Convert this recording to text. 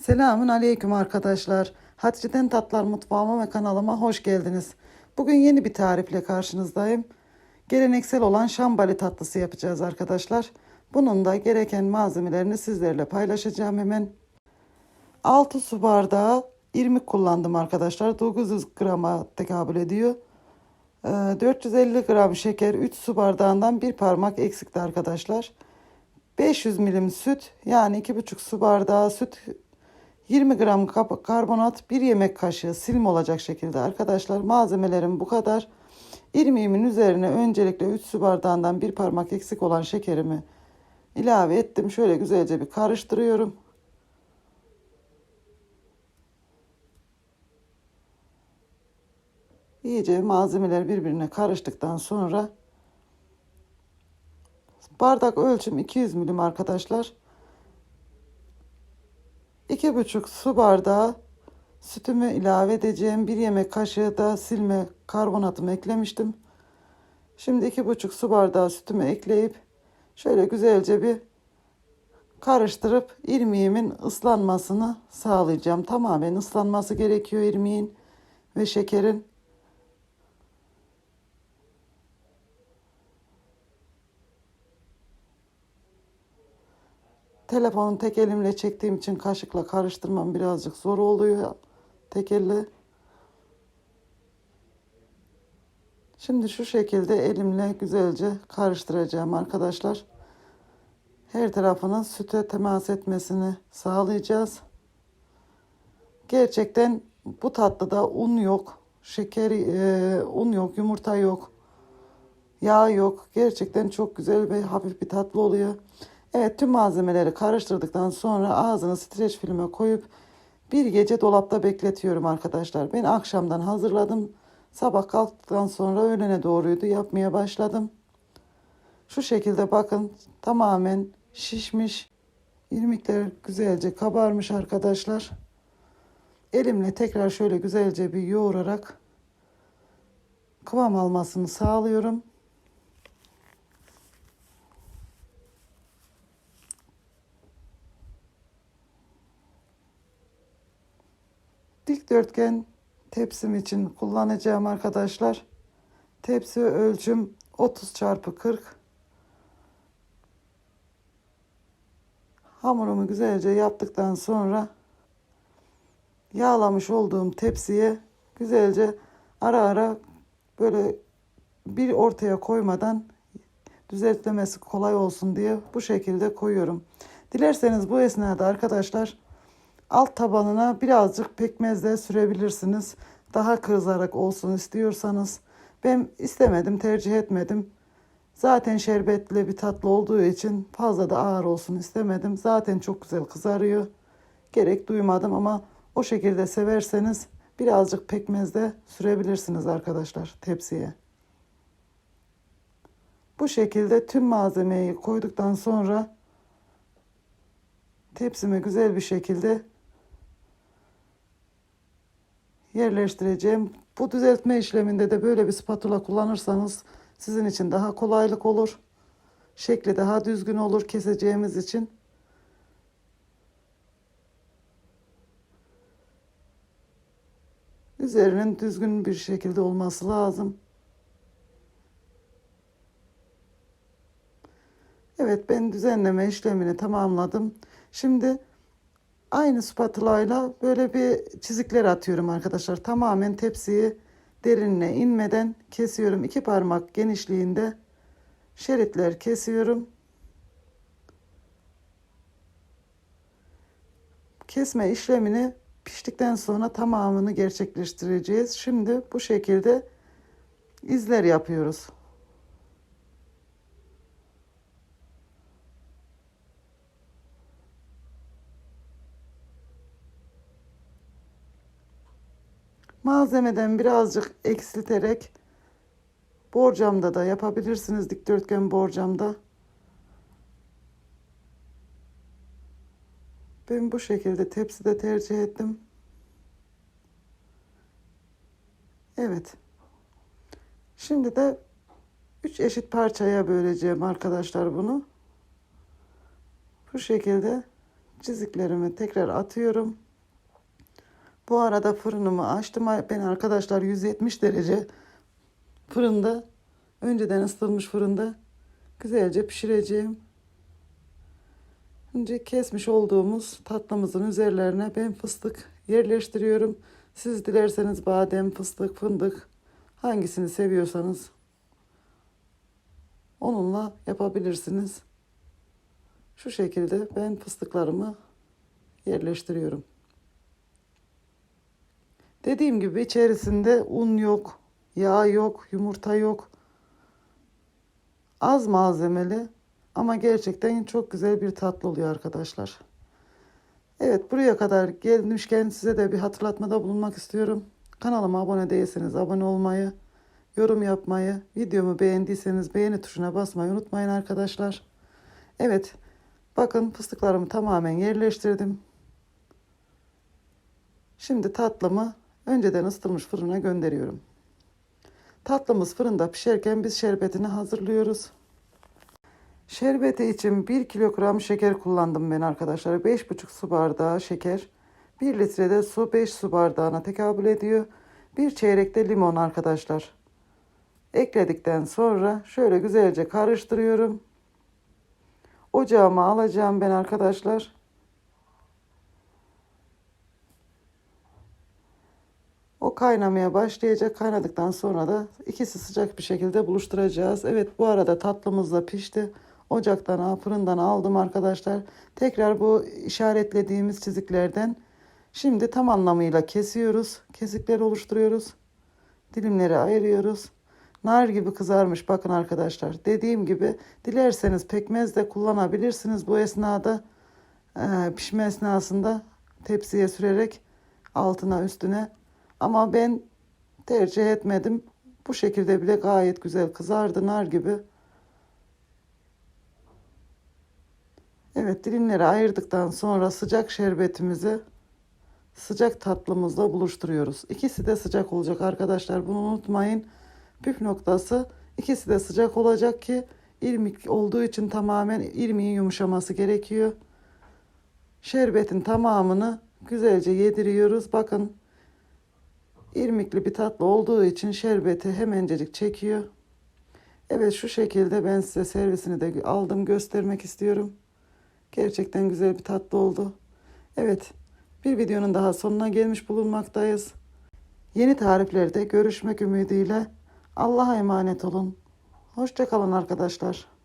Selamun aleyküm arkadaşlar. Hatice'den Tatlar Mutfağıma ve kanalıma hoş geldiniz. Bugün yeni bir tarifle karşınızdayım. Geleneksel olan şambali tatlısı yapacağız arkadaşlar. Bunun da gereken malzemelerini sizlerle paylaşacağım hemen. 6 su bardağı irmik kullandım arkadaşlar. 900 grama tekabül ediyor. Ee, 450 gram şeker 3 su bardağından bir parmak eksikti arkadaşlar. 500 milim süt yani 2,5 su bardağı süt 20 gram karbonat 1 yemek kaşığı silme olacak şekilde arkadaşlar malzemelerim bu kadar. İrmiğimin üzerine öncelikle 3 su bardağından bir parmak eksik olan şekerimi ilave ettim. Şöyle güzelce bir karıştırıyorum. İyice malzemeler birbirine karıştıktan sonra bardak ölçüm 200 milim arkadaşlar. 2,5 su bardağı sütümü ilave edeceğim. Bir yemek kaşığı da silme karbonatımı eklemiştim. Şimdi 2,5 su bardağı sütümü ekleyip şöyle güzelce bir karıştırıp irmiğimin ıslanmasını sağlayacağım. Tamamen ıslanması gerekiyor irmiğin ve şekerin. Telefonu tek elimle çektiğim için kaşıkla karıştırmam birazcık zor oluyor tek elle. Şimdi şu şekilde elimle güzelce karıştıracağım arkadaşlar. Her tarafının süte temas etmesini sağlayacağız. Gerçekten bu tatlıda un yok, şeker, e, un yok, yumurta yok, yağ yok. Gerçekten çok güzel ve hafif bir tatlı oluyor. Evet tüm malzemeleri karıştırdıktan sonra ağzını streç filme koyup bir gece dolapta bekletiyorum arkadaşlar. Ben akşamdan hazırladım. Sabah kalktıktan sonra öğlene doğruydu yapmaya başladım. Şu şekilde bakın tamamen şişmiş. İrmikler güzelce kabarmış arkadaşlar. Elimle tekrar şöyle güzelce bir yoğurarak kıvam almasını sağlıyorum. Dikdörtgen tepsim için kullanacağım arkadaşlar. Tepsi ölçüm 30 çarpı 40. Hamurumu güzelce yaptıktan sonra yağlamış olduğum tepsiye güzelce ara ara böyle bir ortaya koymadan düzeltmesi kolay olsun diye bu şekilde koyuyorum. Dilerseniz bu esnada arkadaşlar alt tabanına birazcık pekmez de sürebilirsiniz. Daha kızarak olsun istiyorsanız. Ben istemedim, tercih etmedim. Zaten şerbetli bir tatlı olduğu için fazla da ağır olsun istemedim. Zaten çok güzel kızarıyor. Gerek duymadım ama o şekilde severseniz birazcık pekmez de sürebilirsiniz arkadaşlar tepsiye. Bu şekilde tüm malzemeyi koyduktan sonra tepsime güzel bir şekilde yerleştireceğim. Bu düzeltme işleminde de böyle bir spatula kullanırsanız sizin için daha kolaylık olur. Şekli daha düzgün olur keseceğimiz için. Üzerinin düzgün bir şekilde olması lazım. Evet ben düzenleme işlemini tamamladım. Şimdi aynı spatula ile böyle bir çizikler atıyorum arkadaşlar. Tamamen tepsiyi derinine inmeden kesiyorum. İki parmak genişliğinde şeritler kesiyorum. Kesme işlemini piştikten sonra tamamını gerçekleştireceğiz. Şimdi bu şekilde izler yapıyoruz. Malzemeden birazcık eksilterek borcamda da yapabilirsiniz dikdörtgen borcamda. Ben bu şekilde tepside tercih ettim. Evet. Şimdi de 3 eşit parçaya böleceğim arkadaşlar bunu. Bu şekilde çiziklerimi tekrar atıyorum. Bu arada fırınımı açtım. Ben arkadaşlar 170 derece fırında önceden ısıtılmış fırında güzelce pişireceğim. Önce kesmiş olduğumuz tatlımızın üzerlerine ben fıstık yerleştiriyorum. Siz dilerseniz badem, fıstık, fındık hangisini seviyorsanız onunla yapabilirsiniz. Şu şekilde ben fıstıklarımı yerleştiriyorum. Dediğim gibi içerisinde un yok, yağ yok, yumurta yok. Az malzemeli ama gerçekten çok güzel bir tatlı oluyor arkadaşlar. Evet buraya kadar gelmişken size de bir hatırlatmada bulunmak istiyorum. Kanalıma abone değilseniz abone olmayı, yorum yapmayı, videomu beğendiyseniz beğeni tuşuna basmayı unutmayın arkadaşlar. Evet bakın fıstıklarımı tamamen yerleştirdim. Şimdi tatlımı önceden ısıtılmış fırına gönderiyorum. Tatlımız fırında pişerken biz şerbetini hazırlıyoruz. Şerbeti için 1 kilogram şeker kullandım ben arkadaşlar. 5,5 su bardağı şeker. 1 litrede su 5 su bardağına tekabül ediyor. Bir çeyrek de limon arkadaşlar. Ekledikten sonra şöyle güzelce karıştırıyorum. Ocağıma alacağım ben arkadaşlar. Kaynamaya başlayacak. Kaynadıktan sonra da ikisi sıcak bir şekilde buluşturacağız. Evet bu arada tatlımız da pişti. Ocaktan, fırından aldım arkadaşlar. Tekrar bu işaretlediğimiz çiziklerden şimdi tam anlamıyla kesiyoruz. Kesikler oluşturuyoruz. Dilimleri ayırıyoruz. Nar gibi kızarmış bakın arkadaşlar. Dediğim gibi dilerseniz pekmez de kullanabilirsiniz bu esnada. E, pişme esnasında tepsiye sürerek altına üstüne. Ama ben tercih etmedim. Bu şekilde bile gayet güzel kızardı nar gibi. Evet dilimleri ayırdıktan sonra sıcak şerbetimizi sıcak tatlımızla buluşturuyoruz. İkisi de sıcak olacak arkadaşlar. Bunu unutmayın. Püf noktası ikisi de sıcak olacak ki irmik olduğu için tamamen irmiğin yumuşaması gerekiyor. Şerbetin tamamını güzelce yediriyoruz. Bakın irmikli bir tatlı olduğu için şerbeti hemencecik çekiyor. Evet şu şekilde ben size servisini de aldım göstermek istiyorum. Gerçekten güzel bir tatlı oldu. Evet, bir videonun daha sonuna gelmiş bulunmaktayız. Yeni tariflerde görüşmek ümidiyle Allah'a emanet olun. Hoşçakalın arkadaşlar.